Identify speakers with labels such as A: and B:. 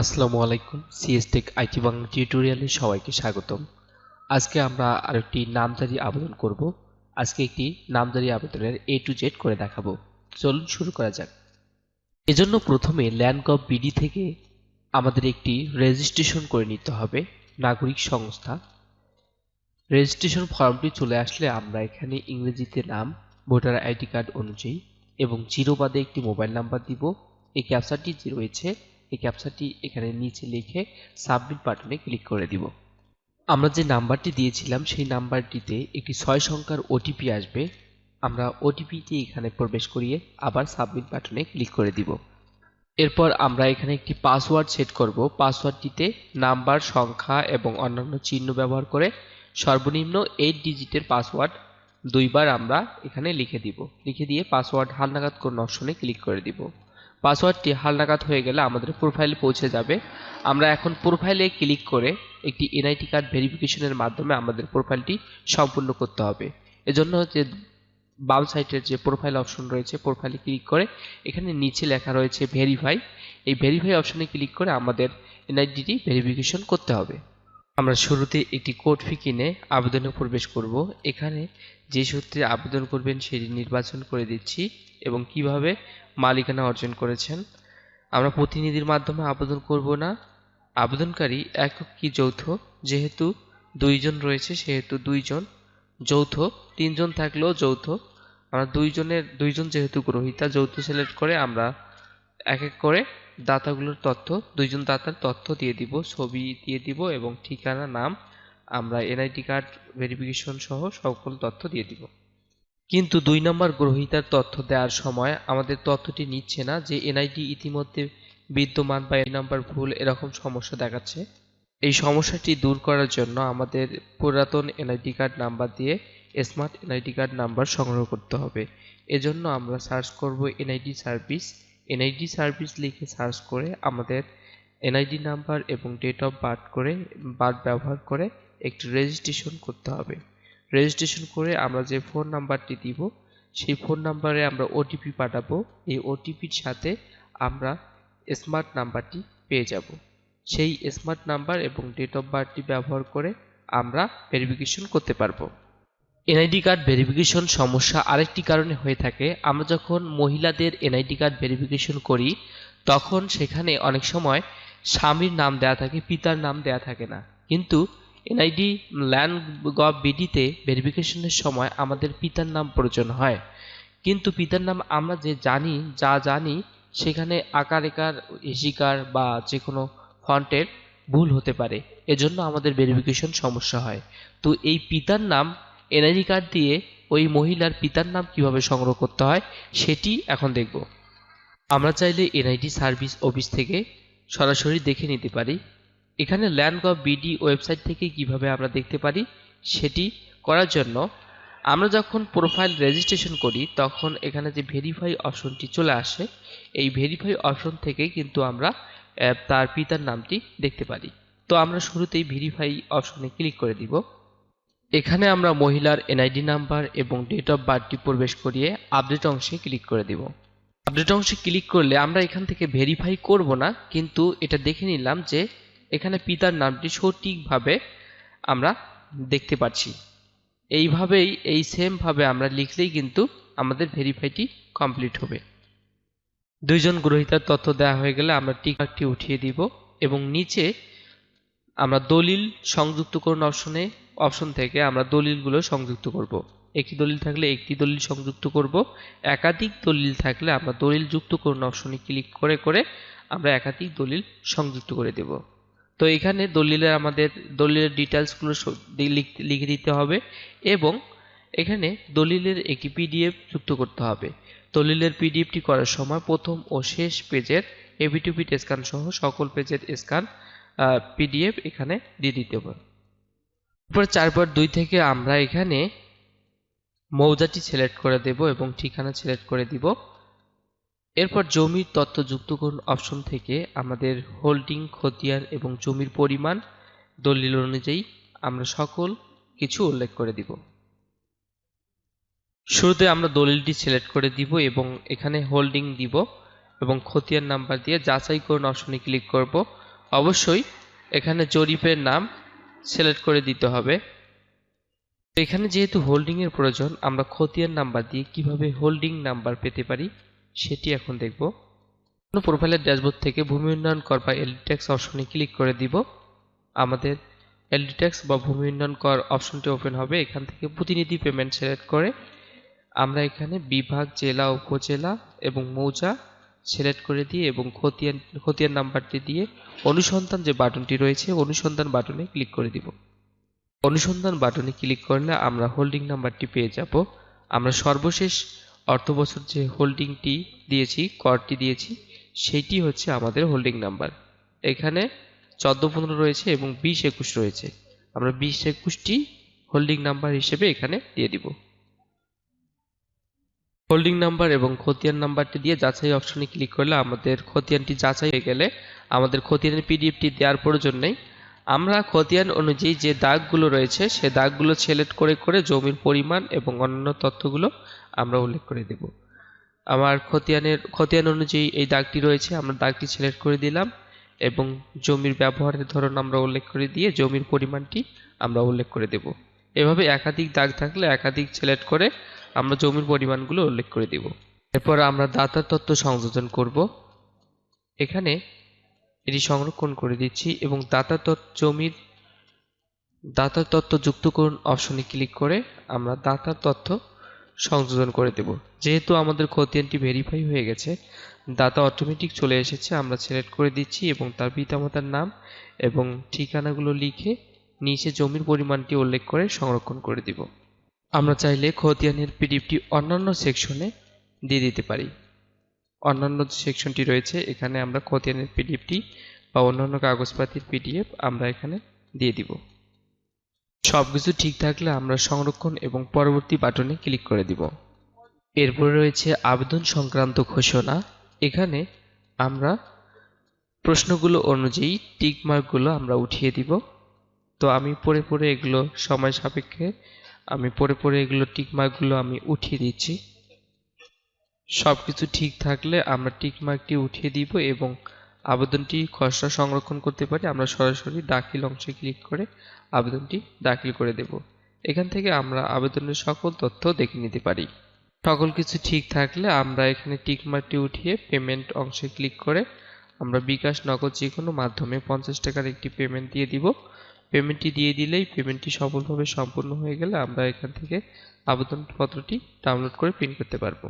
A: আসসালামু আলাইকুম সিএসটেক আইটি বাংলা টিউটোরিয়ালে সবাইকে স্বাগতম। আজকে আমরা আরেকটি নামজারি আবেদন করব। আজকে একটি নামজারি আবেদনের এ টু জেড করে দেখাবো। চলুন শুরু করা যাক। এজন্য প্রথমে ল্যান্ড গভ বিডি থেকে আমাদের একটি রেজিস্ট্রেশন করে নিতে হবে, নাগরিক সংস্থা। রেজিস্ট্রেশন ফর্মটি চলে আসলে আমরা এখানে ইংরেজিতে নাম, ভোটার আইডি কার্ড অনুযায়ী এবং জিরো বাদে একটি মোবাইল নাম্বার দিব। এই ক্যাপচারটি রয়েছে এই ক্যাপচারটি এখানে নিচে লিখে সাবমিট বাটনে ক্লিক করে দিব। আমরা যে নাম্বারটি দিয়েছিলাম, সেই নাম্বারটিতে একটি ছয় সংখ্যার ওটিপি আসবে। আমরা ওটিপিটি এখানে প্রবেশ করিয়ে আবার সাবমিট বাটনে ক্লিক করে দিব। এরপর আমরা এখানে একটি পাসওয়ার্ড সেট করব। পাসওয়ার্ডটিতে নাম্বার সংখ্যা এবং অন্যান্য চিহ্ন ব্যবহার করে সর্বনিম্ন এইট ডিজিটের পাসওয়ার্ড দুইবার আমরা এখানে লিখে দিব। লিখে দিয়ে পাসওয়ার্ড হালনাগাদ কোন অপশনে ক্লিক করে দিব। পাসওয়ার্ডটি হালনাগাদ হয়ে গেলে আমাদের প্রোফাইলে পৌঁছে যাবে। আমরা এখন প্রোফাইলে ক্লিক করে একটি এনআইটি কার্ড ভেরিফিকেশনের মাধ্যমে আমাদের প্রোফাইলটি সম্পূর্ণ করতে হবে। এজন্য যে বাম সাইডের যে প্রোফাইল অপশন রয়েছে প্রোফাইলে ক্লিক করে এখানে নিচে লেখা রয়েছে ভেরিফাই এই ভেরিফাই অপশনে ক্লিক করে আমাদের এনআইডিটি ভেরিফিকেশন করতে হবে। আমরা শুরুতে একটি কোড ফি কিনে আবেদনে প্রবেশ করব। এখানে যে সূত্রে আবেদন করবেন সেটি নির্বাচন করে দিচ্ছি এবং কীভাবে মালিকানা অর্জন করেছেন। আমরা প্রতিনিধির মাধ্যমে আবেদন করব না। আবেদনকারী একক কি যৌথ? যেহেতু দুইজন রয়েছে, সেহেতু দুইজন যৌথ। তিনজন থাকলেও যৌথ। আমরা দুইজনের, দুইজন যেহেতু গ্রহীতা, যৌথ সিলেক্ট করে আমরা এক এক করে দাতাগুলোর তথ্য, দুইজন দাতার তথ্য দিয়ে দিব, ছবি দিয়ে দিব এবং ঠিকানা, নাম, আমরা এনআইডি কার্ড ভেরিফিকেশন সহ সকল তথ্য দিয়ে দিব। কিন্তু দুই নম্বর গ্রহীতার তথ্য দেওয়ার সময় আমাদের তথ্যটি নিচ্ছে না যে এনআইডি ইতিমধ্যে বিদ্যমান বা এই নাম্বার ভুল এরকম সমস্যা দেখাচ্ছে। এই সমস্যাটি দূর করার জন্য আমাদের পুরাতন এনআইডি কার্ড নাম্বার দিয়ে স্মার্ট এনআইডি কার্ড নাম্বার সংগ্রহ করতে হবে। এজন্য আমরা সার্চ করব এনআইডি সার্ভিস এনআইডি সার্ভিস লিখে সার্চ করে আমাদের এনআইডি নাম্বার এবং ডেট অফ বার্থ করে বার্থ ব্যবহার করে একটি রেজিস্ট্রেশন করতে হবে। রেজিস্ট্রেশন করে আমরা যে ফোন নাম্বারটি দিব, সেই ফোন নাম্বারে আমরা ওটিপি পাঠাবো। এই ওটিপির সাথে আমরা স্মার্ট নাম্বারটি পেয়ে যাব। সেই স্মার্ট নাম্বার এবং ডেট অফ বার্থটি ব্যবহার করে আমরা ভেরিফিকেশন করতে পারব। এনআইডি কার্ড ভেরিফিকেশন সমস্যা আরেকটি কারণে হয়ে থাকে। আমরা যখন মহিলাদের এনআইডি কার্ড ভেরিফিকেশন করি, তখন সেখানে অনেক সময় স্বামীর নাম দেয়া থাকে, পিতার নাম দেয়া থাকে না। কিন্তু এনআইডি ল্যান্ড গভ বিডিতে ভেরিফিকেশনের সময় আমাদের পিতার নাম প্রয়োজন হয়। কিন্তু পিতার নাম আমরা যে জানি, যা জানি, সেখানে আকার, একার, এসিকার বা যে কোনো ফন্টের ভুল হতে পারে। এজন্য আমাদের ভেরিফিকেশন সমস্যা হয়। তো এই পিতার নাম এনআইডি কার্ড দিয়ে ওই মহিলার পিতার নাম কীভাবে সংগ্রহ করতে হয়, সেটি এখন দেখব। আমরা চাইলে এনআইডি সার্ভিস অফিস থেকে সরাসরি দেখে নিতে পারি। এখানে ল্যান্ড গভ বিডি ওয়েবসাইট থেকে কীভাবে আমরা দেখতে পারি, সেটি করার জন্য আমরা যখন প্রোফাইল রেজিস্ট্রেশন করি, তখন এখানে যে ভেরিফাই অপশনটি চলে আসে, এই ভেরিফাই অপশন থেকে কিন্তু আমরা তার পিতার নামটি দেখতে পারি। তো আমরা শুরুতেই ভেরিফাই অপশনে ক্লিক করে দিব। এখানে আমরা মহিলার এনআইডি নাম্বার এবং ডেট অফ বার্থটি প্রবেশ করিয়ে আপডেট অংশে ক্লিক করে দিব। আপডেট অংশে ক্লিক করলে আমরা এখান থেকে ভেরিফাই করব না, কিন্তু এটা দেখে নিলাম যে এখানে পিতার নামটি সঠিকভাবে আমরা দেখতে পাচ্ছি। এইভাবেই, এই সেমভাবে আমরা লিখলেই কিন্তু আমাদের ভেরিফাইটি কমপ্লিট হবে। দুইজন গ্রহীতার তথ্য দেওয়া হয়ে গেলে আমরা টিকমার্কটি উঠিয়ে দিব এবং নিচে আমরা দলিল সংযুক্তকরণ অপশনে অপশন থেকে আমরা দলিলগুলো সংযুক্ত করব। একটি দলিল থাকলে একটি দলিল সংযুক্ত করব। একাধিক দলিল থাকলে আমরা দলিল যুক্তকরণ অপশনে ক্লিক করে করে আমরা একাধিক দলিল সংযুক্ত করে দেব। তো এখানে দলিলের আমাদের, দলিলের ডিটেলসগুলো লিখ- দিতে হবে এবং এখানে দলিলের একটি পিডিএফ যুক্ত করতে হবে। দলিলের পিডিএফটি করার সময় প্রথম ও শেষ পেজের এবিটুপিট স্ক্যান সহ সকল পেজের স্ক্যান পিডিএফ এখানে দিয়ে দিতে হবে। এরপর চারবার দুই থেকে আমরা এখানে মৌজাটি সিলেক্ট করে দেব এবং ঠিকানা সিলেক্ট করে দিব। এরপর জমির তথ্য যুক্ত করুন অপশন থেকে। আমাদের হোল্ডিং খতিয়ান এবং জমির পরিমাণ, দলিল অনুযায়ী আমরা সকল কিছু উল্লেখ করে দিব। শুরুতে আমরা দলিলটি সিলেক্ট করে দিব এবং এখানে হোল্ডিং দিব এবং খতিয়ান নাম্বার দিয়ে যাচাই করুন অপশনে ক্লিক করব। অবশ্যই এখানে জরিপের নাম সিলেক্ট করে দিতে হবে। এখানে যেহেতু হোল্ডিং এর প্রয়োজন, আমরা খতিয়ান নাম্বার দিয়ে কীভাবে হোল্ডিং নাম্বার পেতে পারি সেটি এখন দেখব। কোনো প্রোফাইলের ড্যাশবোর্ড থেকে ভূমি উন্নয়ন কর বা এলডি ট্যাক্স অপশনে ক্লিক করে দিব। আমাদের এলডি ট্যাক্স বা ভূমি উন্নয়ন কর অপশনটি ওপেন হবে। এখান থেকে প্রতিনিধি পেমেন্ট সিলেক্ট করে আমরা এখানে বিভাগ, জেলা, উপজেলা এবং মৌজা সিলেক্ট করে দিয়ে এবং খতিয়ান খতিয়ান নাম্বারটি দিয়ে অনুসন্ধান যে বাটনটি রয়েছে, অনুসন্ধান বাটনে ক্লিক করে দিব। অনুসন্ধান বাটনে ক্লিক করলে আমরা হোল্ডিং নাম্বারটি পেয়ে যাব। আমরা সর্বশেষ অর্থ বছর যে হোল্ডিংটি দিয়েছি, করটি দিয়েছি, সেইটি হচ্ছে আমাদের হোল্ডিং নাম্বার। এখানে চোদ্দ পনেরো রয়েছে এবং বিশ একুশ রয়েছে। আমরা বিশ একুশটি হোল্ডিং নাম্বার হিসেবে এখানে দিয়ে দিব। হোল্ডিং নাম্বার এবং খতিয়ান নাম্বারটি দিয়ে যাচাই অপশনে ক্লিক করলে আমাদের খতিয়ানটি যাচাই হয়ে গেলে আমাদের খতিয়ানের পিডিএফটি দেওয়ার প্রয়োজন নেই। আমরা খতিয়ান অনুযায়ী যে দাগগুলো রয়েছে, সে দাগগুলো সিলেক্ট করে করে জমির পরিমাণ এবং অন্যান্য তথ্যগুলো আমরা উল্লেখ করে দেব। আমার খতিয়ানের, খতিয়ান অনুযায়ী এই দাগটি রয়েছে, আমরা দাগটি সিলেক্ট করে দিলাম এবং জমির ব্যবহারের ধরন আমরা উল্লেখ করে দিয়ে জমির পরিমাণটি আমরা উল্লেখ করে দেব। এভাবে একাধিক দাগ থাকলে একাধিক সিলেক্ট করে আমরা জমির পরিমাণগুলো উল্লেখ করে দিব। এরপর আমরা দাতার তথ্য সংযোজন করব। এখানে এটি সংরক্ষণ করে দিচ্ছি এবং দাতা তথ্য জমির দাতার তথ্য যুক্ত করুন অপশনে ক্লিক করে আমরা দাতার তথ্য সংযোজন করে দেব। যেহেতু আমাদের খতিয়ানটি ভেরিফাই হয়ে গেছে, দাতা অটোমেটিক চলে এসেছে, আমরা সিলেক্ট করে দিচ্ছি এবং তার পিতামাতার নাম এবং ঠিকানাগুলো লিখে নিচে জমির পরিমাণটি উল্লেখ করে সংরক্ষণ করে দিব। আমরা চাইলে খতিয়ানের পিডিএফটি অন্যান্য সেকশনে দিয়ে দিতে পারি। অন্যান্য সেকশনটি রয়েছে, এখানে আমরা খতিয়ানের পিডিএফটি বা অন্যান্য কাগজপাতির পিডিএফ আমরা এখানে দিয়ে দিব। সব কিছু ঠিক থাকলে আমরা সংরক্ষণ এবং পরবর্তী বাটনে ক্লিক করে দিব। এরপরে রয়েছে আবেদন সংক্রান্ত ঘোষণা। এখানে আমরা প্রশ্নগুলো অনুযায়ী টিকমার্কগুলো আমরা উঠিয়ে দিব। তো আমি পড়ে পড়ে এগুলো সময় সাপেক্ষে আমি পরে পরে এগুলো টিক মার্কগুলো আমি উঠিয়ে দিচ্ছি। সব কিছু ঠিক থাকলে আমরা টিক মার্কটি উঠিয়ে দিব এবং আবেদনটি খসড়া সংরক্ষণ করতে পারি। আমরা সরাসরি দাখিল অংশে ক্লিক করে আবেদনটি দাখিল করে দেব। এখান থেকে আমরা আবেদনের সকল তথ্য দেখে নিতে পারি। সকল কিছু ঠিক থাকলে আমরা এখানে টিক মার্কটি উঠিয়ে পেমেন্ট অংশে ক্লিক করে আমরা বিকাশ নগদ যে কোনো মাধ্যমে পঞ্চাশ টাকার একটি পেমেন্ট দিয়ে দিব। পেমেন্টটি দিয়ে দিলেই পেমেন্টটি সফলভাবে সম্পূর্ণ হয়ে গেলে আমরা এখান থেকে আবেদনপত্রটি ডাউনলোড করে প্রিন্ট করতে পারব।